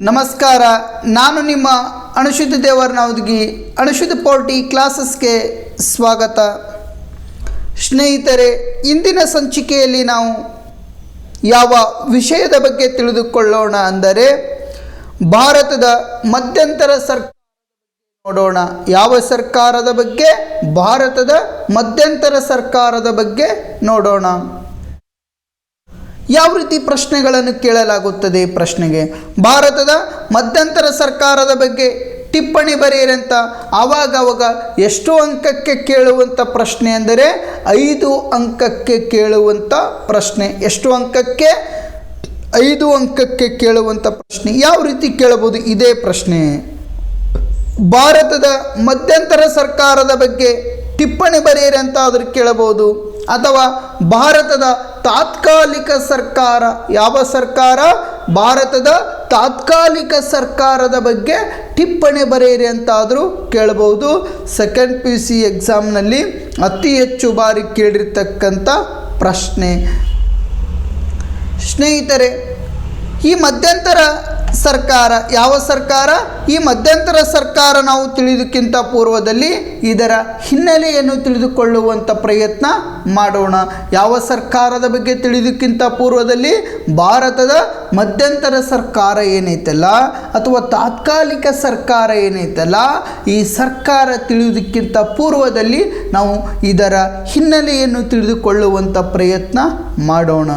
ನಮಸ್ಕಾರ, ನಾನು ನಿಮ್ಮ ಅಣುಶುದ್ಧ ದೇವರನವದಗಿ ಅಣುಶುದ್ಧ ಪೋರ್ಟಿ ಕ್ಲಾಸಸ್ಗೆ ಸ್ವಾಗತ. ಸ್ನೇಹಿತರೆ, ಇಂದಿನ ಸಂಚಿಕೆಯಲ್ಲಿ ನಾವು ಯಾವ ವಿಷಯದ ಬಗ್ಗೆ ತಿಳಿದುಕೊಳ್ಳೋಣ ಅಂದರೆ, ಭಾರತದ ಮಧ್ಯಂತರ ಸರ್ಕಾರ ನೋಡೋಣ. ಯಾವ ಸರ್ಕಾರದ ಬಗ್ಗೆ? ಭಾರತದ ಮಧ್ಯಂತರ ಸರ್ಕಾರದ ಬಗ್ಗೆ ನೋಡೋಣ. ಯಾವ ರೀತಿ ಪ್ರಶ್ನೆಗಳನ್ನು ಕೇಳಲಾಗುತ್ತದೆ ಪ್ರಶ್ನೆಗೆ? ಭಾರತದ ಮಧ್ಯಂತರ ಸರ್ಕಾರದ ಬಗ್ಗೆ ಟಿಪ್ಪಣಿ ಬರೆಯಿರಂತ ಆವಾಗವಾಗ ಎಷ್ಟು ಅಂಕಕ್ಕೆ ಕೇಳುವಂಥ ಪ್ರಶ್ನೆ ಅಂದರೆ ಐದು ಅಂಕಕ್ಕೆ ಕೇಳುವಂಥ ಪ್ರಶ್ನೆ. ಎಷ್ಟು ಅಂಕಕ್ಕೆ? ಐದು ಅಂಕಕ್ಕೆ ಕೇಳುವಂಥ ಪ್ರಶ್ನೆ. ಯಾವ ರೀತಿ ಕೇಳಬಹುದು? ಇದೇ ಪ್ರಶ್ನೆ. ಭಾರತದ ಮಧ್ಯಂತರ ಸರ್ಕಾರದ ಬಗ್ಗೆ ಟಿಪ್ಪಣಿ ಬರೆಯಿರಿ ಅಂತ ಆದರೂ ಕೇಳಬಹುದು. ಅಥವಾ ಭಾರತದ ತಾತ್ಕಾಲಿಕ ಸರ್ಕಾರ, ಯಾವ ಸರ್ಕಾರ? ಭಾರತದ ತಾತ್ಕಾಲಿಕ ಸರ್ಕಾರದ ಬಗ್ಗೆ ಟಿಪ್ಪಣಿ ಬರೆಯಿರಿ ಅಂತಾದರೂ ಕೇಳಬಹುದು ಸೆಕೆಂಡ್ ಪಿ ಯು ಸಿ ಎಕ್ಸಾಮ್ನಲ್ಲಿ ಅತಿ ಹೆಚ್ಚು ಬಾರಿ ಕೇಳಿರ್ತಕ್ಕಂಥ ಪ್ರಶ್ನೆ. ಸ್ನೇಹಿತರೆ ಈ ಮಧ್ಯಂತರ ಸರ್ಕಾರ, ಯಾವ ಸರ್ಕಾರ? ಈ ಮಧ್ಯಂತರ ಸರ್ಕಾರ ನಾವು ತಿಳಿದಕ್ಕಿಂತ ಪೂರ್ವದಲ್ಲಿ ಇದರ ಹಿನ್ನೆಲೆಯನ್ನು ತಿಳಿದುಕೊಳ್ಳುವಂಥ ಪ್ರಯತ್ನ ಮಾಡೋಣ. ಯಾವ ಸರ್ಕಾರದ ಬಗ್ಗೆ ತಿಳಿದಕ್ಕಿಂತ ಪೂರ್ವದಲ್ಲಿ? ಭಾರತದ ಮಧ್ಯಂತರ ಸರ್ಕಾರ ಏನೈತಲ್ಲ? ಅಥವಾ ತಾತ್ಕಾಲಿಕ ಸರ್ಕಾರ ಏನೈತಲ್ಲ? ಈ ಸರ್ಕಾರ ತಿಳಿಯುವುದಕ್ಕಿಂತ ಪೂರ್ವದಲ್ಲಿ ನಾವು ಇದರ ಹಿನ್ನೆಲೆಯನ್ನು ತಿಳಿದುಕೊಳ್ಳುವಂಥ ಪ್ರಯತ್ನ ಮಾಡೋಣ.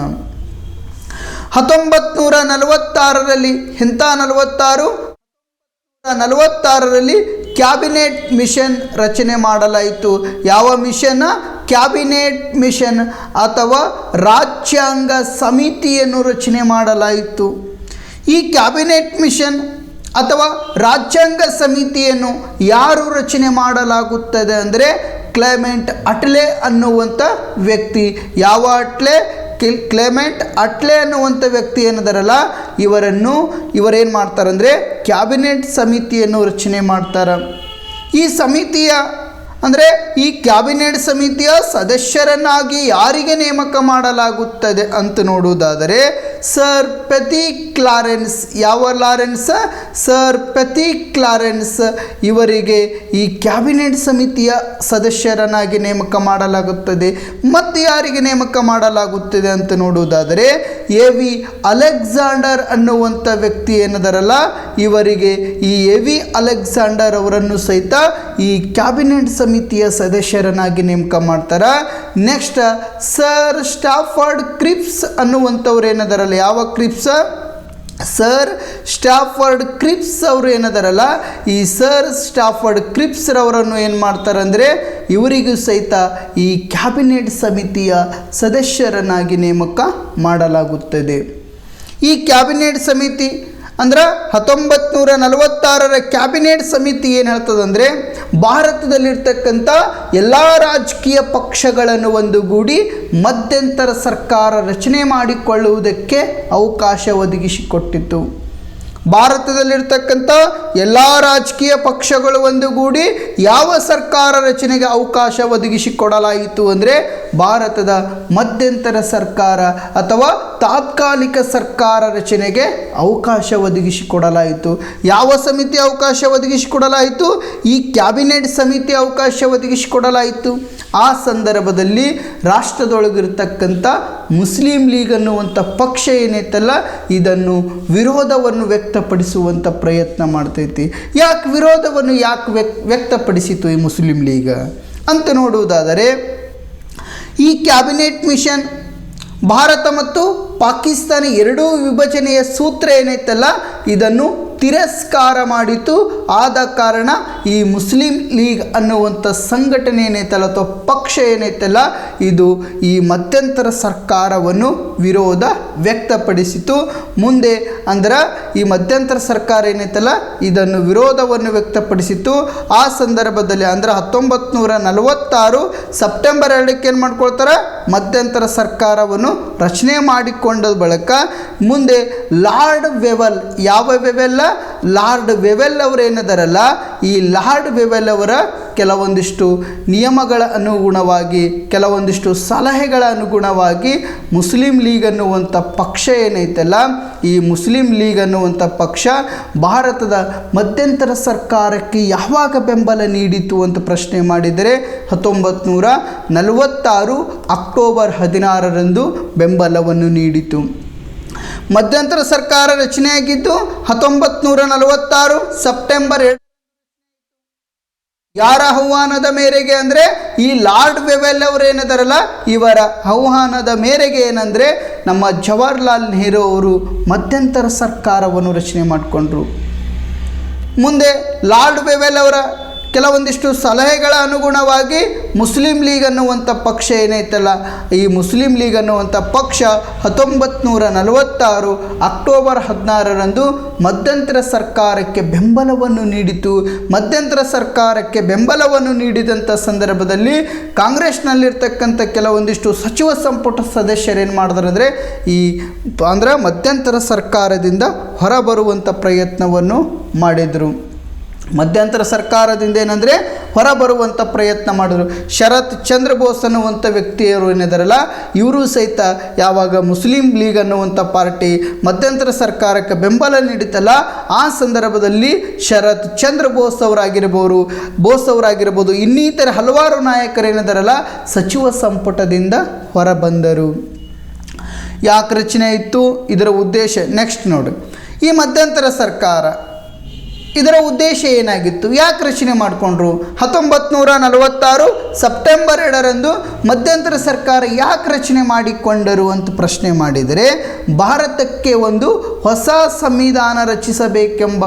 ಹತ್ತೊಂಬತ್ತು ನೂರ ನಲವತ್ತಾರರಲ್ಲಿ ಎಂಥ ನಲವತ್ತಾರು ನಲವತ್ತಾರರಲ್ಲಿ ಕ್ಯಾಬಿನೆಟ್ ಮಿಷನ್ ರಚನೆ ಮಾಡಲಾಯಿತು. ಯಾವ ಮಿಷನ್? ಕ್ಯಾಬಿನೆಟ್ ಮಿಷನ್ ಅಥವಾ ರಾಜ್ಯಾಂಗ ಸಮಿತಿಯನ್ನು ರಚನೆ ಮಾಡಲಾಯಿತು. ಈ ಕ್ಯಾಬಿನೆಟ್ ಮಿಷನ್ ಅಥವಾ ರಾಜ್ಯಾಂಗ ಸಮಿತಿಯನ್ನು ಯಾರು ರಚನೆ ಮಾಡಲಾಗುತ್ತದೆ ಅಂದರೆ ಕ್ಲೈಮೆಂಟ್ ಅಟ್ಲೆ ಅನ್ನುವಂಥ ವ್ಯಕ್ತಿ. ಯಾವ ಅಟ್ಲೆ? ಕಿಲ್ ಕ್ಲೆಮೆಂಟ್ ಅಟ್ಲೆ ಅನ್ನುವಂಥ ವ್ಯಕ್ತಿ ಏನಿದಾರಲ್ಲ, ಇವರನ್ನು ಇವರೇನು ಮಾಡ್ತಾರಂದರೆ ಕ್ಯಾಬಿನೆಟ್ ಸಮಿತಿಯನ್ನು ರಚನೆ ಮಾಡ್ತಾರೆ. ಈ ಸಮಿತಿಯ, ಅಂದರೆ ಈ ಕ್ಯಾಬಿನೆಟ್ ಸಮಿತಿಯ ಸದಸ್ಯರನ್ನಾಗಿ ಯಾರಿಗೆ ನೇಮಕ ಮಾಡಲಾಗುತ್ತದೆ ಅಂತ ನೋಡುವುದಾದರೆ ಸರ್ ಪೆತಿ ಕ್ಲಾರೆನ್ಸ್ ಯಾವ ಲಾರೆನ್ಸ್ ಸರ್ ಪೆತಿ ಕ್ಲಾರೆನ್ಸ್ ಇವರಿಗೆ ಈ ಕ್ಯಾಬಿನೆಟ್ ಸಮಿತಿಯ ಸದಸ್ಯರನ್ನಾಗಿ ನೇಮಕ ಮಾಡಲಾಗುತ್ತದೆ. ಮತ್ತು ಯಾರಿಗೆ ನೇಮಕ ಮಾಡಲಾಗುತ್ತದೆ ಅಂತ ನೋಡುವುದಾದರೆ ಎ ವಿ ಅಲೆಕ್ಸಾಂಡರ್ ಅನ್ನುವಂಥ ವ್ಯಕ್ತಿ ಏನದರಲ್ಲ, ಇವರಿಗೆ ಈ ಎ ವಿ ಅಲೆಕ್ಸಾಂಡರ್ ಅವರನ್ನು ಸಹಿತ ಈ ಕ್ಯಾಬಿನೆಟ್ ಸಮಿತಿಯ ಸದಸ್ಯರನ್ನಾಗಿ ನೇಮಕ ಮಾಡ್ತಾರೆ. ನೆಕ್ಸ್ಟ್ ಸರ್ ಸ್ಟಾಫರ್ಡ್ ಕ್ರಿಪ್ಸ್ ಅನ್ನುವಂಥವ್ರು ಏನದಾರಲ್ಲ? ಯಾವ ಕ್ರಿಪ್ಸ್ ಸರ್ ಸ್ಟಾಫರ್ಡ್ ಕ್ರಿಪ್ಸ್ ಅವರು ಏನದಾರಲ್ಲ? ಈ ಸರ್ ಸ್ಟಾಫರ್ಡ್ ಕ್ರಿಪ್ಸ್ ರವರನ್ನು ಏನು ಮಾಡ್ತಾರಂದರೆ, ಇವರಿಗೂ ಸಹಿತ ಈ ಕ್ಯಾಬಿನೆಟ್ ಸಮಿತಿಯ ಸದಸ್ಯರನ್ನಾಗಿ ನೇಮಕ ಮಾಡಲಾಗುತ್ತದೆ. ಈ ಕ್ಯಾಬಿನೆಟ್ ಸಮಿತಿ ಅಂದ್ರೆ ಹತ್ತೊಂಬತ್ತು ನೂರ ನಲವತ್ತಾರರ ಕ್ಯಾಬಿನೆಟ್ ಸಮಿತಿ ಏನು ಹೇಳ್ತದಂದರೆ ಭಾರತದಲ್ಲಿರ್ತಕ್ಕಂಥ ಎಲ್ಲ ರಾಜಕೀಯ ಪಕ್ಷಗಳನ್ನು ಒಂದುಗೂಡಿ ಮಧ್ಯಂತರ ಸರ್ಕಾರ ರಚನೆ ಮಾಡಿಕೊಳ್ಳುವುದಕ್ಕೆ ಅವಕಾಶ ಒದಗಿಸಿಕೊಟ್ಟಿತು ಭಾರತದಲ್ಲಿರ್ತಕ್ಕಂಥ ಎಲ್ಲ ರಾಜಕೀಯ ಪಕ್ಷಗಳು ಒಂದುಗೂಡಿ ಯಾವ ಸರ್ಕಾರ ರಚನೆಗೆ ಅವಕಾಶ ಒದಗಿಸಿಕೊಡಲಾಯಿತು ಅಂದರೆ ಭಾರತದ ಮಧ್ಯಂತರ ಸರ್ಕಾರ ಅಥವಾ ತಾತ್ಕಾಲಿಕ ಸರ್ಕಾರ ರಚನೆಗೆ ಅವಕಾಶ ಒದಗಿಸಿಕೊಡಲಾಯಿತು. ಯಾವ ಸಮಿತಿ ಅವಕಾಶ ಒದಗಿಸಿಕೊಡಲಾಯಿತು? ಈ ಕ್ಯಾಬಿನೆಟ್ ಸಮಿತಿ ಅವಕಾಶ ಒದಗಿಸಿಕೊಡಲಾಯಿತು. ಆ ಸಂದರ್ಭದಲ್ಲಿ ರಾಷ್ಟ್ರದೊಳಗಿರ್ತಕ್ಕಂಥ ಮುಸ್ಲಿಂ ಲೀಗ್ ಅನ್ನುವಂಥ ಪಕ್ಷ ಏನೈತಲ್ಲ ಇದನ್ನು ವಿರೋಧವನ್ನು ವ್ಯಕ್ತಪಡಿಸುವಂಥ ಪ್ರಯತ್ನ ಮಾಡ್ತೈತಿ ಯಾಕೆ ವಿರೋಧವನ್ನು ಯಾಕೆ ವ್ಯಕ್, ವ್ಯಕ್ತಪಡಿಸಿತು ಈ ಮುಸ್ಲಿಂ ಲೀಗ? ಅಂತ ನೋಡುವುದಾದರೆ, ಈ ಕ್ಯಾಬಿನೆಟ್ ಮಿಷನ್ ಭಾರತ ಮತ್ತು ಪಾಕಿಸ್ತಾನ ಎರಡೂ ವಿಭಜನೆಯ ಸೂತ್ರ ಏನೈತಲ್ಲ, ಇದನ್ನು ತಿರಸ್ಕಾರ ಮಾಡಿತು. ಆದ ಕಾರಣ ಈ ಮುಸ್ಲಿಂ ಲೀಗ್ ಅನ್ನುವಂಥ ಸಂಘಟನೆ ಏನೈತಲ್ಲ ಅಥವಾ ಪಕ್ಷ ಏನೈತಲ್ಲ ಇದು ಈ ಮಧ್ಯಂತರ ಸರ್ಕಾರವನ್ನು ವಿರೋಧ ವ್ಯಕ್ತಪಡಿಸಿತು. ಮುಂದೆ ಅಂದ್ರೆ ಈ ಮಧ್ಯಂತರ ಸರ್ಕಾರ ಏನೈತಲ್ಲ ಇದನ್ನು ವಿರೋಧವನ್ನು ವ್ಯಕ್ತಪಡಿಸಿತು. ಆ ಸಂದರ್ಭದಲ್ಲಿ ಅಂದ್ರೆ ಹತ್ತೊಂಬತ್ತು ನಲವತ್ತಾರು ಸೆಪ್ಟೆಂಬರ್ ಎರಡಕ್ಕೆ ಏನು ಮಾಡ್ಕೊಳ್ತಾರೆ? ಮಧ್ಯಂತರ ಸರ್ಕಾರವನ್ನು ರಚನೆ ಮಾಡಿಕೊಂಡ ಬಳಿಕ ಮುಂದೆ ಲಾರ್ಡ್ ವೆವಲ್ ಯಾವ ವೆವೆಲ್ಲ? ಲಾರ್ಡ್ ವೆವೆಲ್ ಅವರು ಏನಿದಾರಲ್ಲ, ಈ ಲಾರ್ಡ್ ವೆವೆಲ್ ಅವರ ಕೆಲವೊಂದಿಷ್ಟು ನಿಯಮಗಳ ಅನುಗುಣವಾಗಿ, ಕೆಲವೊಂದಿಷ್ಟು ಸಲಹೆಗಳ ಅನುಗುಣವಾಗಿ ಮುಸ್ಲಿಂ ಲೀಗ್ ಅನ್ನುವಂಥ ಪಕ್ಷ ಏನೈತಲ್ಲ, ಈ ಮುಸ್ಲಿಂ ಲೀಗ್ ಅನ್ನುವಂಥ ಪಕ್ಷ ಭಾರತದ ಮಧ್ಯಂತರ ಸರ್ಕಾರಕ್ಕೆ ಯಾವಾಗ ಬೆಂಬಲ ನೀಡಿತು ಅಂತ ಪ್ರಶ್ನೆ ಮಾಡಿದರೆ ಹತ್ತೊಂಬತ್ತು ನೂರ ನಲವತ್ತಾರು ಅಕ್ಟೋಬರ್ ಹದಿನಾರರಂದು ಬೆಂಬಲವನ್ನು ನೀಡಿತು. ಮಧ್ಯಂತರ ಸರ್ಕಾರ ರಚನೆಯಾಗಿದ್ದು ಹತ್ತೊಂಬತ್ತು ನೂರ ನಲವತ್ತಾರು ಸೆಪ್ಟೆಂಬರ್ ಯಾರ ಆಹ್ವಾನದ ಮೇರೆಗೆ ಅಂದರೆ ಈ ಲಾರ್ಡ್ ವೆವೆಲ್ ಅವರು ಏನಿದಾರಲ್ಲ ಇವರ ಆಹ್ವಾನದ ಮೇರೆಗೆ ಏನಂದರೆ ನಮ್ಮ ಜವಾಹರ್ಲಾಲ್ ನೆಹರು ಅವರು ಮಧ್ಯಂತರ ಸರ್ಕಾರವನ್ನು ರಚನೆ ಮಾಡಿಕೊಂಡ್ರು. ಮುಂದೆ ಲಾರ್ಡ್ ವೆವೆಲ್ ಅವರ ಕೆಲವೊಂದಿಷ್ಟು ಸಲಹೆಗಳ ಅನುಗುಣವಾಗಿ ಮುಸ್ಲಿಂ ಲೀಗ್ ಅನ್ನುವಂಥ ಪಕ್ಷ ಏನೈತಲ್ಲ, ಈ ಮುಸ್ಲಿಂ ಲೀಗ್ ಅನ್ನುವಂಥ ಪಕ್ಷ ಹತ್ತೊಂಬತ್ತು ನೂರ ನಲವತ್ತಾರು ಅಕ್ಟೋಬರ್ ಹದಿನಾರರಂದು ಮಧ್ಯಂತರ ಸರ್ಕಾರಕ್ಕೆ ಬೆಂಬಲವನ್ನು ನೀಡಿತು. ಮಧ್ಯಂತರ ಸರ್ಕಾರಕ್ಕೆ ಬೆಂಬಲವನ್ನು ನೀಡಿದಂಥ ಸಂದರ್ಭದಲ್ಲಿ ಕಾಂಗ್ರೆಸ್ನಲ್ಲಿರ್ತಕ್ಕಂಥ ಕೆಲವೊಂದಿಷ್ಟು ಸಚಿವ ಸಂಪುಟ ಸದಸ್ಯರೇನು ಮಾಡಿದ್ರಂದರೆ, ಈ ಅಂದ್ರೆ ಮಧ್ಯಂತರ ಸರ್ಕಾರದಿಂದ ಹೊರಬರುವಂಥ ಪ್ರಯತ್ನವನ್ನು ಮಾಡಿದರು. ಮಧ್ಯಂತರ ಸರ್ಕಾರದಿಂದ ಏನಂದರೆ ಹೊರಬರುವಂಥ ಪ್ರಯತ್ನ ಮಾಡಿದ್ರು. ಶರತ್ ಚಂದ್ರ ಬೋಸ್ ಅನ್ನುವಂಥ ವ್ಯಕ್ತಿಯರು ಏನಿದಾರಲ್ಲ, ಇವರು ಸಹಿತ ಯಾವಾಗ ಮುಸ್ಲಿಂ ಲೀಗ್ ಅನ್ನುವಂಥ ಪಾರ್ಟಿ ಮಧ್ಯಂತರ ಸರ್ಕಾರಕ್ಕೆ ಬೆಂಬಲ ನೀಡಿತಲ್ಲ, ಆ ಸಂದರ್ಭದಲ್ಲಿ ಶರತ್ ಚಂದ್ರ ಬೋಸ್ ಅವರಾಗಿರ್ಬೋದು ಬೋಸ್ ಅವರಾಗಿರ್ಬೋದು, ಇನ್ನಿತರ ಹಲವಾರು ನಾಯಕರೇನಿದಾರಲ್ಲ ಸಚಿವ ಸಂಪುಟದಿಂದ ಹೊರಬಂದರು. ಯಾಕೆ ರಚನೆ ಇತ್ತು? ಇದರ ಉದ್ದೇಶ ನೆಕ್ಸ್ಟ್ ನೋಡಿ. ಈ ಮಧ್ಯಂತರ ಸರ್ಕಾರ ಇದರ ಉದ್ದೇಶ ಏನಾಗಿತ್ತು? ಯಾಕೆ ರಚನೆ ಮಾಡಿಕೊಂಡ್ರು? ಹತ್ತೊಂಬತ್ತು ನೂರ ನಲವತ್ತಾರು ಸೆಪ್ಟೆಂಬರ್ ಎರಡರಂದು ಮಧ್ಯಂತರ ಸರ್ಕಾರ ಯಾಕೆ ರಚನೆ ಮಾಡಿಕೊಂಡರು ಅಂತ ಪ್ರಶ್ನೆ ಮಾಡಿದರೆ, ಭಾರತಕ್ಕೆ ಒಂದು ಹೊಸ ಸಂವಿಧಾನ ರಚಿಸಬೇಕೆಂಬ,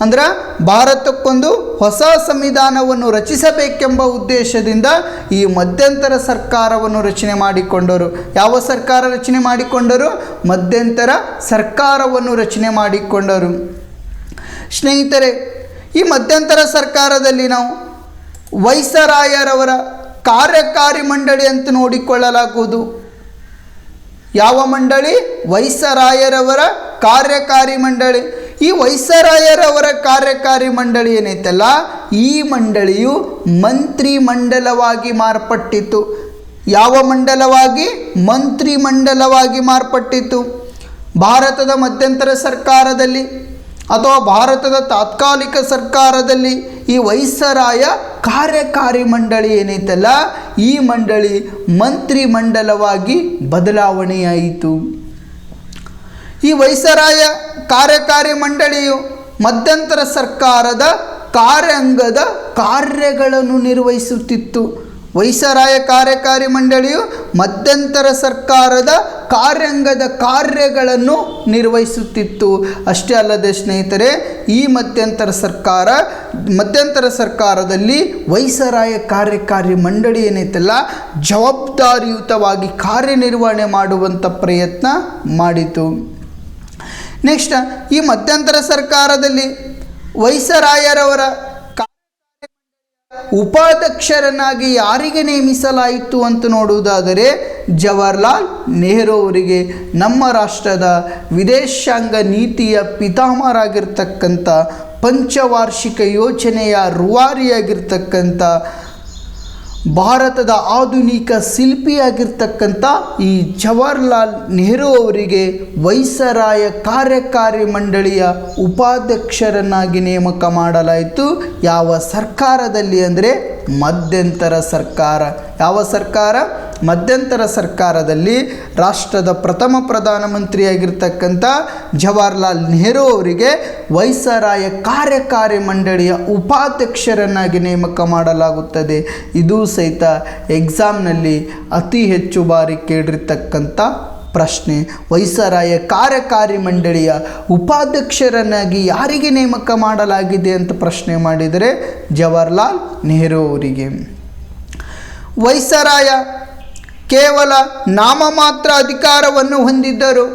ಅಂದ್ರೆ ಭಾರತಕ್ಕೊಂದು ಹೊಸ ಸಂವಿಧಾನವನ್ನು ರಚಿಸಬೇಕೆಂಬ ಉದ್ದೇಶದಿಂದ ಈ ಮಧ್ಯಂತರ ಸರ್ಕಾರವನ್ನು ರಚನೆ ಮಾಡಿಕೊಂಡರು. ಯಾವ ಸರ್ಕಾರ ರಚನೆ ಮಾಡಿಕೊಂಡರು? ಮಧ್ಯಂತರ ಸರ್ಕಾರವನ್ನು ರಚನೆ ಮಾಡಿಕೊಂಡರು. ಸ್ನೇಹಿತರೆ, ಈ ಮಧ್ಯಂತರ ಸರ್ಕಾರದಲ್ಲಿ ನಾವು ವೈಸರಾಯರವರ ಕಾರ್ಯಕಾರಿ ಮಂಡಳಿ ಅಂತ ನೋಡಿಕೊಳ್ಳಲಾಗುವುದು. ಯಾವ ಮಂಡಳಿ? ವೈಸರಾಯರವರ ಕಾರ್ಯಕಾರಿ ಮಂಡಳಿ. ಈ ವೈಸರಾಯರವರ ಕಾರ್ಯಕಾರಿ ಮಂಡಳಿ ಏನೈತಲ್ಲ? ಈ ಮಂಡಳಿಯು ಮಂತ್ರಿ ಮಂಡಲವಾಗಿ ಮಾರ್ಪಟ್ಟಿತ್ತು. ಯಾವ ಮಂಡಲವಾಗಿ? ಮಂತ್ರಿ ಮಂಡಲವಾಗಿ ಮಾರ್ಪಟ್ಟಿತ್ತು. ಭಾರತದ ಮಧ್ಯಂತರ ಸರ್ಕಾರದಲ್ಲಿ ಅಥವಾ ಭಾರತದ ತಾತ್ಕಾಲಿಕ ಸರ್ಕಾರದಲ್ಲಿ ಈ ವೈಸರಾಯ ಕಾರ್ಯಕಾರಿ ಮಂಡಳಿ ಏನೈತಲ್ಲ ಈ ಮಂಡಳಿ ಮಂತ್ರಿ ಮಂಡಲವಾಗಿ ಬದಲಾವಣೆಯಾಯಿತು. ಈ ವೈಸರಾಯ ಕಾರ್ಯಕಾರಿ ಮಂಡಳಿಯು ಮಧ್ಯಂತರ ಸರ್ಕಾರದ ಕಾರ್ಯಾಂಗದ ಕಾರ್ಯಗಳನ್ನು ನಿರ್ವಹಿಸುತ್ತಿತ್ತು. ವೈಸರಾಯ ಕಾರ್ಯಕಾರಿ ಮಂಡಳಿಯು ಮಧ್ಯಂತರ ಸರ್ಕಾರದ ಕಾರ್ಯಾಂಗದ ಕಾರ್ಯಗಳನ್ನು ನಿರ್ವಹಿಸುತ್ತಿತ್ತು. ಅಷ್ಟೇ ಅಲ್ಲದೆ ಸ್ನೇಹಿತರೆ, ಈ ಮಧ್ಯಂತರ ಸರ್ಕಾರ, ಮಧ್ಯಂತರ ಸರ್ಕಾರದಲ್ಲಿ ವೈಸರಾಯ ಕಾರ್ಯಕಾರಿ ಮಂಡಳಿ ಏನೈತಲ್ಲ ಜವಾಬ್ದಾರಿಯುತವಾಗಿ ಕಾರ್ಯನಿರ್ವಹಣೆ ಮಾಡುವಂಥ ಪ್ರಯತ್ನ ಮಾಡಿತು. ನೆಕ್ಸ್ಟ್ ಈ ಮಧ್ಯಂತರ ಸರ್ಕಾರದಲ್ಲಿ ವೈಸರಾಯರವರ ಉಪಾಧ್ಯಕ್ಷರನ್ನಾಗಿ ಯಾರಿಗೆ ನೇಮಿಸಲಾಯಿತು ಅಂತ ನೋಡುವುದಾದರೆ ಜವಾಹರ್ಲಾಲ್ ನೆಹರು ಅವರಿಗೆ. ನಮ್ಮ ರಾಷ್ಟ್ರದ ವಿದೇಶಾಂಗ ನೀತಿಯ ಪಿತಾಮಹರಾಗಿರ್ತಕ್ಕಂಥ ಪಂಚವಾರ್ಷಿಕ ಯೋಜನೆಯ ರೂವಾರಿಯಾಗಿರ್ತಕ್ಕಂಥ ಭಾರತದ ಆಧುನಿಕ ಶಿಲ್ಪಿಯಾಗಿರ್ತಕ್ಕಂಥ ಈ ಜವಾಹರ್ಲಾಲ್ ನೆಹರು ಅವರಿಗೆ ವೈಸರಾಯ ಕಾರ್ಯಕಾರಿ ಮಂಡಳಿಯ ಉಪಾಧ್ಯಕ್ಷರನ್ನಾಗಿ ನೇಮಕ ಮಾಡಲಾಯಿತು. ಯಾವ ಸರ್ಕಾರದಲ್ಲಿ ಅಂದರೆ ಮಧ್ಯಂತರ ಸರ್ಕಾರ. ಯಾವ ಸರ್ಕಾರ? ಮಧ್ಯಂತರ ಸರ್ಕಾರದಲ್ಲಿ ರಾಷ್ಟ್ರದ ಪ್ರಥಮ ಪ್ರಧಾನಮಂತ್ರಿಯಾಗಿರ್ತಕ್ಕಂಥ ಜವಾಹರ್ಲಾಲ್ ನೆಹರು ಅವರಿಗೆ ವೈಸರಾಯ ಕಾರ್ಯಕಾರಿ ಮಂಡಳಿಯ ಉಪಾಧ್ಯಕ್ಷರನ್ನಾಗಿ ನೇಮಕ ಮಾಡಲಾಗುತ್ತದೆ. ಇದು ಸಹಿತ ಎಕ್ಸಾಮ್ನಲ್ಲಿ ಅತಿ ಹೆಚ್ಚು ಬಾರಿ ಕೇಳಿರ್ತಕ್ಕಂಥ ಪ್ರಶ್ನೆ. ವೈಸರಾಯ ಕಾರ್ಯಕಾರಿ ಮಂಡಳಿಯ ಉಪಾಧ್ಯಕ್ಷರನ್ನಾಗಿ ಯಾರಿಗೆ ನೇಮಕ ಮಾಡಲಾಗಿದೆ ಅಂತ ಪ್ರಶ್ನೆ ಮಾಡಿದರೆ ಜವಾಹರ್ಲಾಲ್ ನೆಹರು ಅವರಿಗೆ. ವೈಸರಾಯ ಕೇವಲ ನಾಮ ಮಾತ್ರ ಅಧಿಕಾರವನ್ನು ಹೊಂದಿದ್ದರು.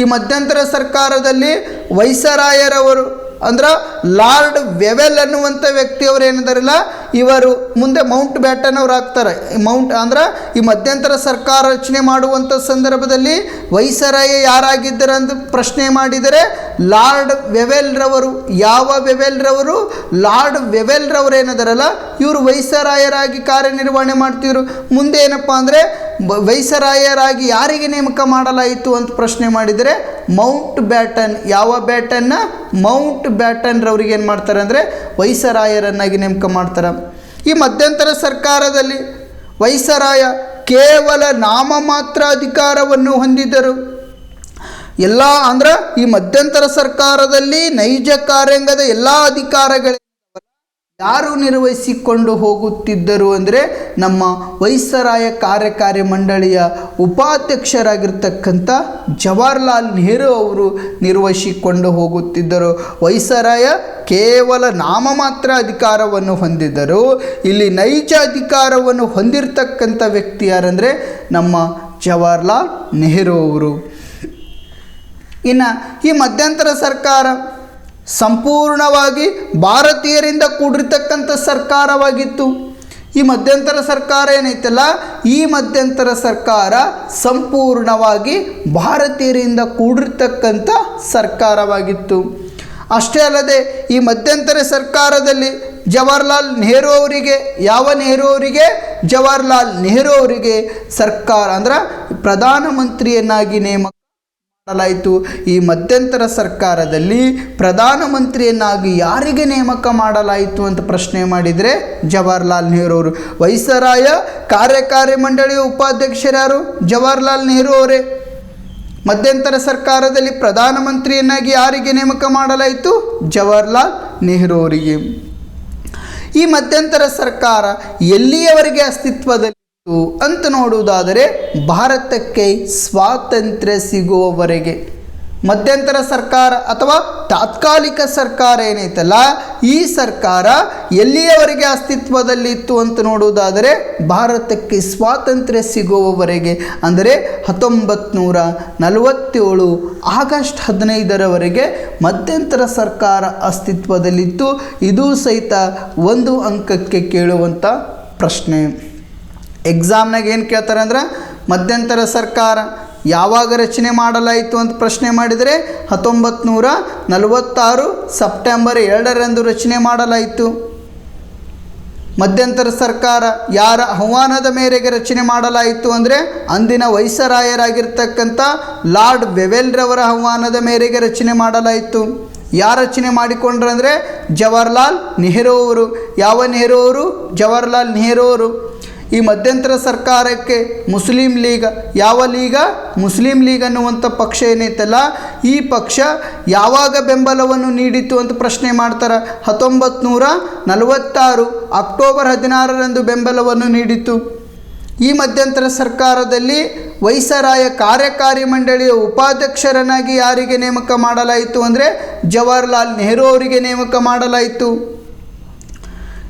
ಈ ಮಧ್ಯಂತರ ಸರ್ಕಾರದಲ್ಲಿ ವೈಸರಾಯರವರು ಅಂದ್ರೆ ಲಾರ್ಡ್ ವೆವೆಲ್ ಅನ್ನುವಂಥ ವ್ಯಕ್ತಿಯವರು ಏನಿದಾರಲ್ಲ ಇವರು ಮುಂದೆ ಮೌಂಟ್ ಬ್ಯಾಟನ್ ಅವ್ರು ಆಗ್ತಾರೆ. ಮೌಂಟ್ ಅಂದ್ರೆ ಈ ಮಧ್ಯಂತರ ಸರ್ಕಾರ ರಚನೆ ಮಾಡುವಂಥ ಸಂದರ್ಭದಲ್ಲಿ ವೈಸರಾಯ ಯಾರಾಗಿದ್ದಾರೆ ಅಂತ ಪ್ರಶ್ನೆ ಮಾಡಿದರೆ, ಲಾರ್ಡ್ ವೆವೆಲ್ರವರು ಯಾವ ವೆವೆಲ್ರವರು ಲಾರ್ಡ್ ವೆವೆಲ್ರವರು ಏನಿದಾರಲ್ಲ ಇವರು ವೈಸರಾಯರಾಗಿ ಕಾರ್ಯನಿರ್ವಹಣೆ ಮಾಡ್ತಿದ್ರು. ಮುಂದೆ ಏನಪ್ಪ ಅಂದರೆ ವೈಸರಾಯರಾಗಿ ಯಾರಿಗೆ ನೇಮಕ ಮಾಡಲಾಯಿತು ಅಂತ ಪ್ರಶ್ನೆ ಮಾಡಿದರೆ, ಮೌಂಟ್ ಬ್ಯಾಟನ್, ಯಾವ ಬ್ಯಾಟನ್ನ? ಮೌಂಟ್ ಬ್ಯಾಟನ್ರವ್ರಿಗೆ ಏನು ಮಾಡ್ತಾರೆ ಅಂದರೆ ವೈಸರಾಯರನ್ನಾಗಿ ನೇಮಕ ಮಾಡ್ತಾರೆ. ಈ ಮಧ್ಯಂತರ ಸರ್ಕಾರದಲ್ಲಿ ವೈಸರಾಯ ಕೇವಲ ನಾಮ ಮಾತ್ರ ಅಧಿಕಾರವನ್ನು ಹೊಂದಿದ್ದರು. ಎಲ್ಲ ಅಂದ್ರೆ ಈ ಮಧ್ಯಂತರ ಸರ್ಕಾರದಲ್ಲಿ ನೈಜ ಕಾರ್ಯಾಂಗದ ಎಲ್ಲ ಅಧಿಕಾರಗಳ ಯಾರು ನಿರ್ವಹಿಸಿಕೊಂಡು ಹೋಗುತ್ತಿದ್ದರು ಅಂದರೆ ನಮ್ಮ ವೈಸರಾಯ ಕಾರ್ಯಕಾರಿ ಮಂಡಳಿಯ ಉಪಾಧ್ಯಕ್ಷರಾಗಿರ್ತಕ್ಕಂಥ ಜವಾಹರ್ಲಾಲ್ ನೆಹರು ಅವರು ನಿರ್ವಹಿಸಿಕೊಂಡು ಹೋಗುತ್ತಿದ್ದರು. ವೈಸರಾಯ ಕೇವಲ ನಾಮ ಮಾತ್ರ ಅಧಿಕಾರವನ್ನು ಹೊಂದಿದ್ದರು. ಇಲ್ಲಿ ನೈಜ ಅಧಿಕಾರವನ್ನು ಹೊಂದಿರತಕ್ಕಂಥ ವ್ಯಕ್ತಿ ಯಾರಂದರೆ ನಮ್ಮ ಜವಾಹರ್ಲಾಲ್ ನೆಹರು ಅವರು. ಇನ್ನು ಈ ಮಧ್ಯಂತರ ಸರ್ಕಾರ ಸಂಪೂರ್ಣವಾಗಿ ಭಾರತೀಯರಿಂದ ಕೂಡಿರ್ತಕ್ಕಂಥ ಸರ್ಕಾರವಾಗಿತ್ತು. ಈ ಮಧ್ಯಂತರ ಸರ್ಕಾರ ಏನೈತಲ್ಲ? ಈ ಮಧ್ಯಂತರ ಸರ್ಕಾರ ಸಂಪೂರ್ಣವಾಗಿ ಭಾರತೀಯರಿಂದ ಕೂಡಿರ್ತಕ್ಕಂಥ ಸರ್ಕಾರವಾಗಿತ್ತು. ಅಷ್ಟೇ ಅಲ್ಲದೆ ಈ ಮಧ್ಯಂತರ ಸರ್ಕಾರದಲ್ಲಿ ಜವಾಹರ್ಲಾಲ್ ನೆಹರು ಅವರಿಗೆ, ಯಾವ ನೆಹರು ಅವರಿಗೆ? ಜವಾಹರ್ಲಾಲ್ ನೆಹರು ಅವರಿಗೆ ಸರ್ಕಾರ ಅಂದ್ರೆ ಪ್ರಧಾನಮಂತ್ರಿಯನ್ನಾಗಿ ನೇಮಕ ಮಾಡಲಾಯಿತು. ಈ ಮಧ್ಯಂತರ ಸರ್ಕಾರದಲ್ಲಿ ಪ್ರಧಾನಮಂತ್ರಿಯನ್ನಾಗಿ ಯಾರಿಗೆ ನೇಮಕ ಮಾಡಲಾಯಿತು ಅಂತ ಪ್ರಶ್ನೆ ಮಾಡಿದರೆ ಜವಾಹರ್ಲಾಲ್ ನೆಹರು ಅವರು. ವೈಸರಾಯ ಕಾರ್ಯಕಾರಿ ಮಂಡಳಿಯ ಉಪಾಧ್ಯಕ್ಷರ್ಯಾರು ಜವಾಹರ್ಲಾಲ್ ನೆಹರು ಅವರೇ. ಮಧ್ಯಂತರ ಸರ್ಕಾರದಲ್ಲಿ ಪ್ರಧಾನಮಂತ್ರಿಯನ್ನಾಗಿ ಯಾರಿಗೆ ನೇಮಕ ಮಾಡಲಾಯಿತು? ಜವಾಹರ್ಲಾಲ್ ನೆಹರು ಅವರಿಗೆ. ಈ ಮಧ್ಯಂತರ ಸರ್ಕಾರ ಎಲ್ಲಿಯವರೆಗೆ ಅಸ್ತಿತ್ವದಲ್ಲಿತ್ತು ಅಂತ ನೋಡುವುದಾದರೆ ಭಾರತಕ್ಕೆ ಸ್ವಾತಂತ್ರ್ಯ ಸಿಗುವವರೆಗೆ. ಮಧ್ಯಂತರ ಸರ್ಕಾರ ಅಥವಾ ತಾತ್ಕಾಲಿಕ ಸರ್ಕಾರ ಏನೈತಲ್ಲ ಈ ಸರ್ಕಾರ ಎಲ್ಲಿಯವರೆಗೆ ಅಸ್ತಿತ್ವದಲ್ಲಿತ್ತು ಅಂತ ನೋಡುವುದಾದರೆ ಭಾರತಕ್ಕೆ ಸ್ವಾತಂತ್ರ್ಯ ಸಿಗುವವರೆಗೆ. ಅಂದರೆ ಹತ್ತೊಂಬತ್ತು ನೂರ ನಲವತ್ತೇಳು ಆಗಸ್ಟ್ ಹದಿನೈದರವರೆಗೆ ಮಧ್ಯಂತರ ಸರ್ಕಾರ ಅಸ್ತಿತ್ವದಲ್ಲಿತ್ತು. ಇದು ಸಹಿತ ಒಂದು ಅಂಕಕ್ಕೆ ಕೇಳುವಂಥ ಪ್ರಶ್ನೆ. ಎಕ್ಸಾಮ್ನಾಗ ಏನು ಕೇಳ್ತಾರೆ ಅಂದ್ರೆ, ಮಧ್ಯಂತರ ಸರ್ಕಾರ ಯಾವಾಗ ರಚನೆ ಮಾಡಲಾಯಿತು ಅಂತ ಪ್ರಶ್ನೆ ಮಾಡಿದರೆ ಹತ್ತೊಂಬತ್ತು ನೂರ ನಲವತ್ತಾರು ಸೆಪ್ಟೆಂಬರ್ ಎರಡರಂದು ರಚನೆ ಮಾಡಲಾಯಿತು. ಮಧ್ಯಂತರ ಸರ್ಕಾರ ಯಾರ ಆಹ್ವಾನದ ಮೇರೆಗೆ ರಚನೆ ಮಾಡಲಾಯಿತು ಅಂದರೆ, ಅಂದಿನ ವೈಸರಾಯರಾಗಿರ್ತಕ್ಕಂಥ ಲಾರ್ಡ್ ವೆವೆಲ್ರವರ ಆಹ್ವಾನದ ಮೇರೆಗೆ ರಚನೆ ಮಾಡಲಾಯಿತು. ಯಾರು ರಚನೆ ಮಾಡಿಕೊಂಡ್ರಂದರೆ ಜವಹರ್ಲಾಲ್ ನೆಹರು ಅವರು. ಯಾವ ನೆಹರು ಅವರು? ಜವಾಹರ್ಲಾಲ್ ನೆಹರು ಅವರು. ಈ ಮಧ್ಯಂತರ ಸರ್ಕಾರಕ್ಕೆ ಮುಸ್ಲಿಂ ಲೀಗ್, ಯಾವ ಲೀಗ? ಮುಸ್ಲಿಂ ಲೀಗ್ ಅನ್ನುವಂಥ ಪಕ್ಷ ಏನೈತಲ್ಲ, ಈ ಪಕ್ಷ ಯಾವಾಗ ಬೆಂಬಲವನ್ನು ನೀಡಿತ್ತು ಅಂತ ಪ್ರಶ್ನೆ ಮಾಡ್ತಾರೆ. ಹತ್ತೊಂಬತ್ತು ನೂರ ನಲವತ್ತಾರು ಅಕ್ಟೋಬರ್ ಹದಿನಾರರಂದು ಬೆಂಬಲವನ್ನು ನೀಡಿತ್ತು. ಈ ಮಧ್ಯಂತರ ಸರ್ಕಾರದಲ್ಲಿ ವೈಸರಾಯ ಕಾರ್ಯಕಾರಿ ಮಂಡಳಿಯ ಉಪಾಧ್ಯಕ್ಷರನ್ನಾಗಿ ಯಾರಿಗೆ ನೇಮಕ ಮಾಡಲಾಯಿತು ಅಂದರೆ ಜವಾಹರ್ಲಾಲ್ ನೆಹರು ಅವರಿಗೆ ನೇಮಕ ಮಾಡಲಾಯಿತು.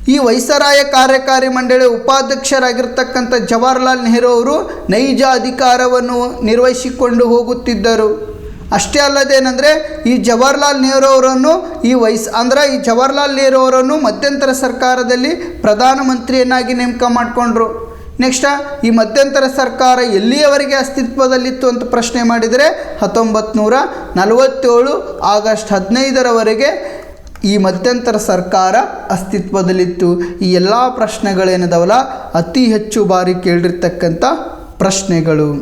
ಈ ವೈಸರಾಯ ಕಾರ್ಯಕಾರಿ ಮಂಡಳಿ ಉಪಾಧ್ಯಕ್ಷರಾಗಿರ್ತಕ್ಕಂಥ ಜವಾಹರ್ಲಾಲ್ ನೆಹರು ಅವರು ನೈಜ ಅಧಿಕಾರವನ್ನು ನಿರ್ವಹಿಸಿಕೊಂಡು ಹೋಗುತ್ತಿದ್ದರು. ಅಷ್ಟೇ ಅಲ್ಲದೇನೆಂದರೆ ಈ ಜವಾಹರ್ಲಾಲ್ ನೆಹರು ಅವರನ್ನು ಈ ವಯಸ್ ಅಂದ್ರೆ ಈ ಜವಾಹರ್ಲಾಲ್ ನೆಹರು ಅವರನ್ನು ಮಧ್ಯಂತರ ಸರ್ಕಾರದಲ್ಲಿ ಪ್ರಧಾನಮಂತ್ರಿಯನ್ನಾಗಿ ನೇಮಕ ಮಾಡಿಕೊಂಡ್ರು. ನೆಕ್ಸ್ಟ್, ಈ ಮಧ್ಯಂತರ ಸರ್ಕಾರ ಎಲ್ಲಿಯವರೆಗೆ ಅಸ್ತಿತ್ವದಲ್ಲಿತ್ತು ಅಂತ ಪ್ರಶ್ನೆ ಮಾಡಿದರೆ ಹತ್ತೊಂಬತ್ತು ನೂರ ನಲವತ್ತೇಳು ಆಗಸ್ಟ್ ಹದಿನೈದರವರೆಗೆ ಈ ಮಧ್ಯಂತರ ಸರ್ಕಾರ ಅಸ್ತಿತ್ವದಲ್ಲಿತ್ತು. ಈ ಎಲ್ಲ ಪ್ರಶ್ನೆಗಳೇನದವಲ್ಲ? ಅತಿ ಹೆಚ್ಚು ಬಾರಿ ಕೇಳಿರ್ತಕ್ಕಂಥ ಪ್ರಶ್ನೆಗಳು.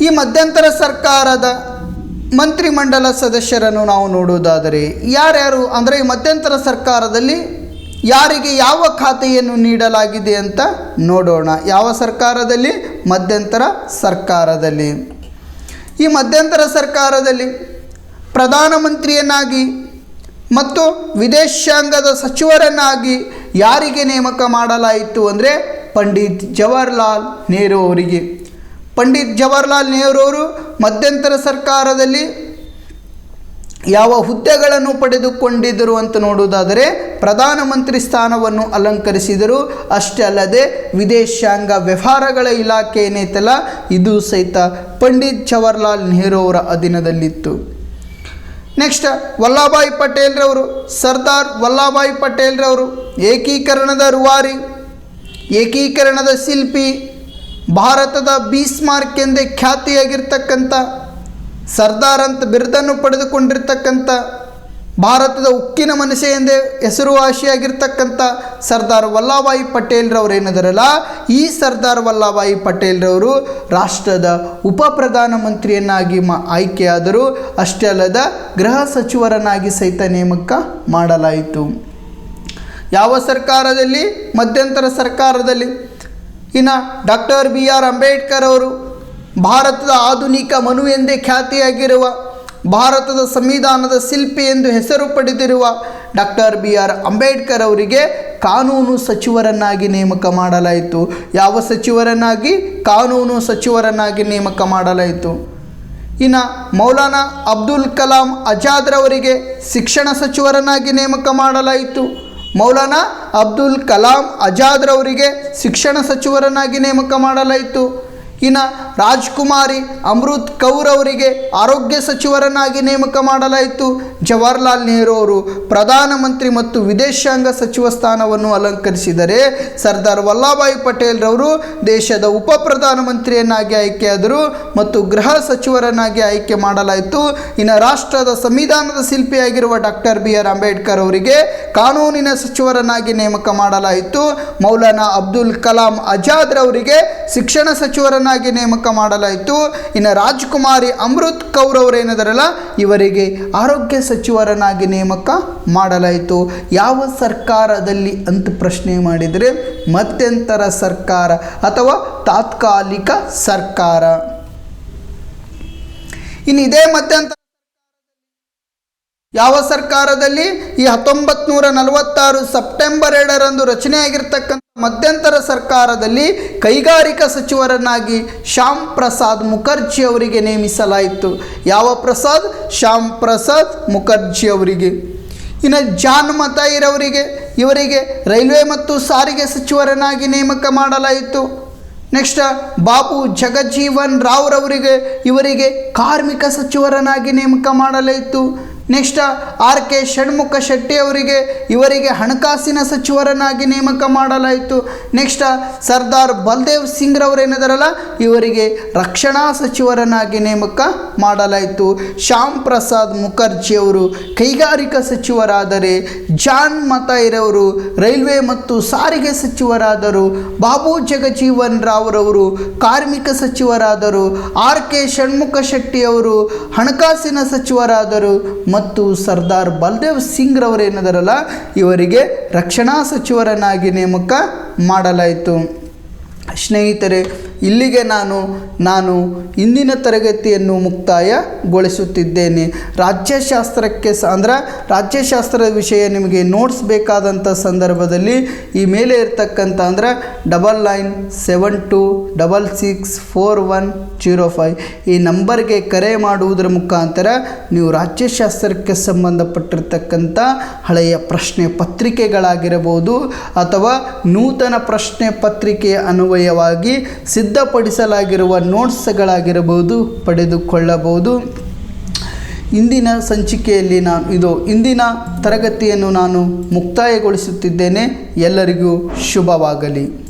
ಈ ಮಧ್ಯಂತರ ಸರ್ಕಾರದ ಮಂತ್ರಿಮಂಡಲ ಸದಸ್ಯರನ್ನು ನಾವು ನೋಡುವುದಾದರೆ, ಯಾರ್ಯಾರು ಅಂದರೆ ಈ ಮಧ್ಯಂತರ ಸರ್ಕಾರದಲ್ಲಿ ಯಾರಿಗೆ ಯಾವ ಖಾತೆಯನ್ನು ನೀಡಲಾಗಿದೆ ಅಂತ ನೋಡೋಣ. ಯಾವ ಸರ್ಕಾರದಲ್ಲಿ? ಮಧ್ಯಂತರ ಸರ್ಕಾರದಲ್ಲಿ. ಈ ಮಧ್ಯಂತರ ಸರ್ಕಾರದಲ್ಲಿ ಪ್ರಧಾನಮಂತ್ರಿಯನ್ನಾಗಿ ಮತ್ತು ವಿದೇಶಾಂಗದ ಸಚಿವರನ್ನಾಗಿ ಯಾರಿಗೆ ನೇಮಕ ಮಾಡಲಾಯಿತು ಅಂದರೆ ಪಂಡಿತ್ ಜವಾಹರ್ಲಾಲ್ ನೆಹರು ಅವರಿಗೆ. ಪಂಡಿತ್ ಜವಾಹರ್ಲಾಲ್ ನೆಹರು ಅವರು ಮಧ್ಯಂತರ ಸರ್ಕಾರದಲ್ಲಿ ಯಾವ ಹುದ್ದೆಗಳನ್ನು ಪಡೆದುಕೊಂಡಿದ್ದರು ಅಂತ ನೋಡುವುದಾದರೆ ಪ್ರಧಾನಮಂತ್ರಿ ಸ್ಥಾನವನ್ನು ಅಲಂಕರಿಸಿದರು. ಅಷ್ಟೇ ಅಲ್ಲದೆ ವಿದೇಶಾಂಗ ವ್ಯವಹಾರಗಳ ಇಲಾಖೆ ಏನೈತಲ್ಲ ಇದು ಸಹಿತ ಪಂಡಿತ್ ಜವಾಹರ್ಲಾಲ್ ನೆಹರು ಅವರ ಅಧೀನದಲ್ಲಿತ್ತು. ನೆಕ್ಸ್ಟ್ ವಲ್ಲಭಾಯ್ ಪಟೇಲ್ರವರು ಸರ್ದಾರ್ ವಲ್ಲಭಾಯ್ ಪಟೇಲ್ರವರು ಏಕೀಕರಣದ ರುವಾರಿ, ಏಕೀಕರಣದ ಶಿಲ್ಪಿ, ಭಾರತದ ಬೀಸ್ಮಾರ್ಕ್ ಎಂದೇ ಖ್ಯಾತಿಯಾಗಿರ್ತಕ್ಕಂಥ ಸರ್ದಾರ್ ಅಂತ ಬಿರುದನ್ನು ಪಡೆದುಕೊಂಡಿರ್ತಕ್ಕಂಥ ಭಾರತದ ಉಕ್ಕಿನ ಮನುಷ್ಯ ಎಂದೇ ಹೆಸರುವಾಸಿಯಾಗಿರ್ತಕ್ಕಂಥ ಸರ್ದಾರ್ ವಲ್ಲಭಾಯಿ ಏನದರಲ್ಲ, ಈ ಸರ್ದಾರ್ ವಲ್ಲಭಾಯಿ ಪಟೇಲ್ರವರು ರಾಷ್ಟ್ರದ ಉಪ ಪ್ರಧಾನಮಂತ್ರಿಯನ್ನಾಗಿ ಮ ಆಯ್ಕೆಯಾದರು ಅಷ್ಟೇ ಅಲ್ಲದ ಗೃಹ ಸಚಿವರನ್ನಾಗಿ ಸಹಿತ ನೇಮಕ ಮಾಡಲಾಯಿತು. ಯಾವ ಸರ್ಕಾರದಲ್ಲಿ? ಮಧ್ಯಂತರ ಸರ್ಕಾರದಲ್ಲಿ. ಇನ್ನು ಡಾಕ್ಟರ್ ಬಿ ಆರ್ ಅಂಬೇಡ್ಕರ್ ಅವರು ಭಾರತದ ಆಧುನಿಕ ಮನು ಎಂದೇ ಖ್ಯಾತಿಯಾಗಿರುವ ಭಾರತದ ಸಂವಿಧಾನದ ಶಿಲ್ಪಿ ಎಂದು ಹೆಸರು ಪಡೆದಿರುವ ಡಾಕ್ಟರ್ ಬಿ ಆರ್ ಅಂಬೇಡ್ಕರ್ ಅವರಿಗೆ ಕಾನೂನು ಸಚಿವರನ್ನಾಗಿ ನೇಮಕ ಮಾಡಲಾಯಿತು. ಯಾವ ಸಚಿವರನ್ನಾಗಿ? ಕಾನೂನು ಸಚಿವರನ್ನಾಗಿ ನೇಮಕ ಮಾಡಲಾಯಿತು. ಇನ್ನು ಮೌಲಾನಾ ಅಬ್ದುಲ್ ಕಲಾಂ ಆಜಾದ್ರವರಿಗೆ ಶಿಕ್ಷಣ ಸಚಿವರನ್ನಾಗಿ ನೇಮಕ ಮಾಡಲಾಯಿತು. ಮೌಲಾನಾ ಅಬ್ದುಲ್ ಕಲಾಂ ಆಜಾದ್ರವರಿಗೆ ಶಿಕ್ಷಣ ಸಚಿವರನ್ನಾಗಿ ನೇಮಕ ಮಾಡಲಾಯಿತು. ಇನ್ನು ರಾಜ್ಕುಮಾರಿ ಅಮೃತ್ ಕೌರ್ ಅವರಿಗೆ ಆರೋಗ್ಯ ಸಚಿವರನ್ನಾಗಿ ನೇಮಕ ಮಾಡಲಾಯಿತು. ಜವಾಹರ್ಲಾಲ್ ನೆಹರು ಅವರು ಪ್ರಧಾನಮಂತ್ರಿ ಮತ್ತು ವಿದೇಶಾಂಗ ಸಚಿವ ಸ್ಥಾನವನ್ನು ಅಲಂಕರಿಸಿದರೆ ಸರ್ದಾರ್ ವಲ್ಲಭಾಯ್ ಪಟೇಲ್ರವರು ದೇಶದ ಉಪ ಪ್ರಧಾನಮಂತ್ರಿಯನ್ನಾಗಿ ಆಯ್ಕೆಯಾದರು ಮತ್ತು ಗೃಹ ಸಚಿವರನ್ನಾಗಿ ಆಯ್ಕೆ ಮಾಡಲಾಯಿತು. ಇನ್ನು ರಾಷ್ಟ್ರದ ಸಂವಿಧಾನದ ಶಿಲ್ಪಿಯಾಗಿರುವ ಡಾಕ್ಟರ್ ಬಿ ಆರ್ ಅಂಬೇಡ್ಕರ್ ಅವರಿಗೆ ಕಾನೂನಿನ ಸಚಿವರನ್ನಾಗಿ ನೇಮಕ ಮಾಡಲಾಯಿತು. ಮೌಲಾನಾ ಅಬ್ದುಲ್ ಕಲಾಂ ಆಜಾದ್ರವರಿಗೆ ಶಿಕ್ಷಣ ಸಚಿವರನ್ನಾಗಿ ನೇಮಕ ಮಾಡಲಾಯಿತು. ಇನ್ನು ರಾಜ್ಕುಮಾರಿ ಅಮೃತ್ ಕೌರ್ ಅವರು ಏನಿದಾರಲ್ಲ ಇವರಿಗೆ ಆರೋಗ್ಯ ಸಚಿವರನ್ನಾಗಿ ನೇಮಕ ಮಾಡಲಾಯಿತು. ಯಾವ ಸರ್ಕಾರದಲ್ಲಿ ಅಂತ ಪ್ರಶ್ನೆ ಮಾಡಿದರೆ ಮಧ್ಯಂತರ ಸರ್ಕಾರ ಅಥವಾ ತಾತ್ಕಾಲಿಕ ಸರ್ಕಾರ? ಇನ್ನು ಇದೇ ಮಧ್ಯಂತರ ಯಾವ ಸರ್ಕಾರದಲ್ಲಿ ಈ ಹತ್ತೊಂಬತ್ತು ನೂರ ನಲವತ್ತಾರು ಸೆಪ್ಟೆಂಬರ್ ಎರಡರಂದು ರಚನೆಯಾಗಿರ್ತಕ್ಕಂಥ ಮಧ್ಯಂತರ ಸರ್ಕಾರದಲ್ಲಿ ಕೈಗಾರಿಕಾ ಸಚಿವರನ್ನಾಗಿ ಶ್ಯಾಮ್ ಪ್ರಸಾದ್ ಮುಖರ್ಜಿ ಅವರಿಗೆ ನೇಮಿಸಲಾಯಿತು. ಯಾವ ಪ್ರಸಾದ್? ಶ್ಯಾಮ್ ಪ್ರಸಾದ್ ಮುಖರ್ಜಿ ಅವರಿಗೆ. ಇನ್ನು ಜಾನ್ ಮತಾಯಿರವರಿಗೆ ಇವರಿಗೆ ರೈಲ್ವೆ ಮತ್ತು ಸಾರಿಗೆ ಸಚಿವರನ್ನಾಗಿ ನೇಮಕ ಮಾಡಲಾಯಿತು. ನೆಕ್ಸ್ಟ್, ಬಾಬು ಜಗಜೀವನ್ ರಾವ್ರವರಿಗೆ ಇವರಿಗೆ ಕಾರ್ಮಿಕ ಸಚಿವರನ್ನಾಗಿ ನೇಮಕ ಮಾಡಲಾಯಿತು. Next R K Shanmukha Shetty ಅವರಿಗೆ ಇವರಿಗೆ ಹಣಕಾಸಿನ ಸಚಿವರನ್ನಾಗಿ ನೇಮಕ ಮಾಡಲಾಯಿತು. ನೆಕ್ಸ್ಟ್ ಸರ್ದಾರ್ ಬಲ್ದೇವ್ ಸಿಂಗ್ ರವರೇನಿದಾರಲ್ಲ ಇವರಿಗೆ ರಕ್ಷಣಾ ಸಚಿವರನ್ನಾಗಿ ನೇಮಕ ಮಾಡಲಾಯಿತು. ಶ್ಯಾಮ್ ಪ್ರಸಾದ್ ಮುಖರ್ಜಿಯವರು ಕೈಗಾರಿಕಾ ಸಚಿವರಾದರೆ, ಜಾನ್ ಮತಾಯಿರವರು ರೈಲ್ವೆ ಮತ್ತು ಸಾರಿಗೆ ಸಚಿವರಾದರು, ಬಾಬು ಜಗಜೀವನ್ ರಾವ್ರವರು ಕಾರ್ಮಿಕ ಸಚಿವರಾದರು, ಆರ್ ಕೆ ಷಣ್ಮುಖ ಶೆಟ್ಟಿ ಅವರು ಹಣಕಾಸಿನ ಸಚಿವರಾದರು ಮತ್ತು ಸರ್ದಾರ್ ಬಲ್ದೇವ್ ಸಿಂಗ್ ರವರೇನಿದಾರಲ್ಲ ಇವರಿಗೆ ರಕ್ಷಣಾ ಸಚಿವರನ್ನಾಗಿ ನೇಮಕ ಮಾಡಲಾಯಿತು. ಸ್ನೇಹಿತರೆ ಇಲ್ಲಿಗೆ ನಾನು ನಾನು ಇಂದಿನ ತರಗತಿಯನ್ನು ಮುಕ್ತಾಯಗೊಳಿಸುತ್ತಿದ್ದೇನೆ. ರಾಜ್ಯಶಾಸ್ತ್ರಕ್ಕೆ ಸ, ಅಂದ್ರೆ ರಾಜ್ಯಶಾಸ್ತ್ರದ ವಿಷಯ ನಿಮಗೆ ನೋಟ್ಸ್ ಬೇಕಾದಂಥ ಸಂದರ್ಭದಲ್ಲಿ ಈ ಮೇಲೆ ಇರ್ತಕ್ಕಂಥ, ಅಂದ್ರೆ double nine seven two double six four one zero five ಈ ನಂಬರ್ಗೆ ಕರೆ ಮಾಡುವುದರ ಮುಖಾಂತರ ನೀವು ರಾಜ್ಯಶಾಸ್ತ್ರಕ್ಕೆ ಸಂಬಂಧಪಟ್ಟಿರ್ತಕ್ಕಂಥ ಹಳೆಯ ಪ್ರಶ್ನೆ ಪತ್ರಿಕೆಗಳಾಗಿರಬಹುದು ಅಥವಾ ನೂತನ ಪ್ರಶ್ನೆ ಪತ್ರಿಕೆಯ ಅನ್ವಯವಾಗಿ ಸಿದ್ಧಪಡಿಸಲಾಗಿರುವ ನೋಟ್ಸ್ಗಳಾಗಿರಬಹುದು ಪಡೆದುಕೊಳ್ಳಬಹುದು. ಇಂದಿನ ಸಂಚಿಕೆಯಲ್ಲಿ ನಾನು ಇದು ಇಂದಿನ ತರಗತಿಯನ್ನು ನಾನು ಮುಕ್ತಾಯಗೊಳಿಸುತ್ತಿದ್ದೇನೆ. ಎಲ್ಲರಿಗೂ ಶುಭವಾಗಲಿ.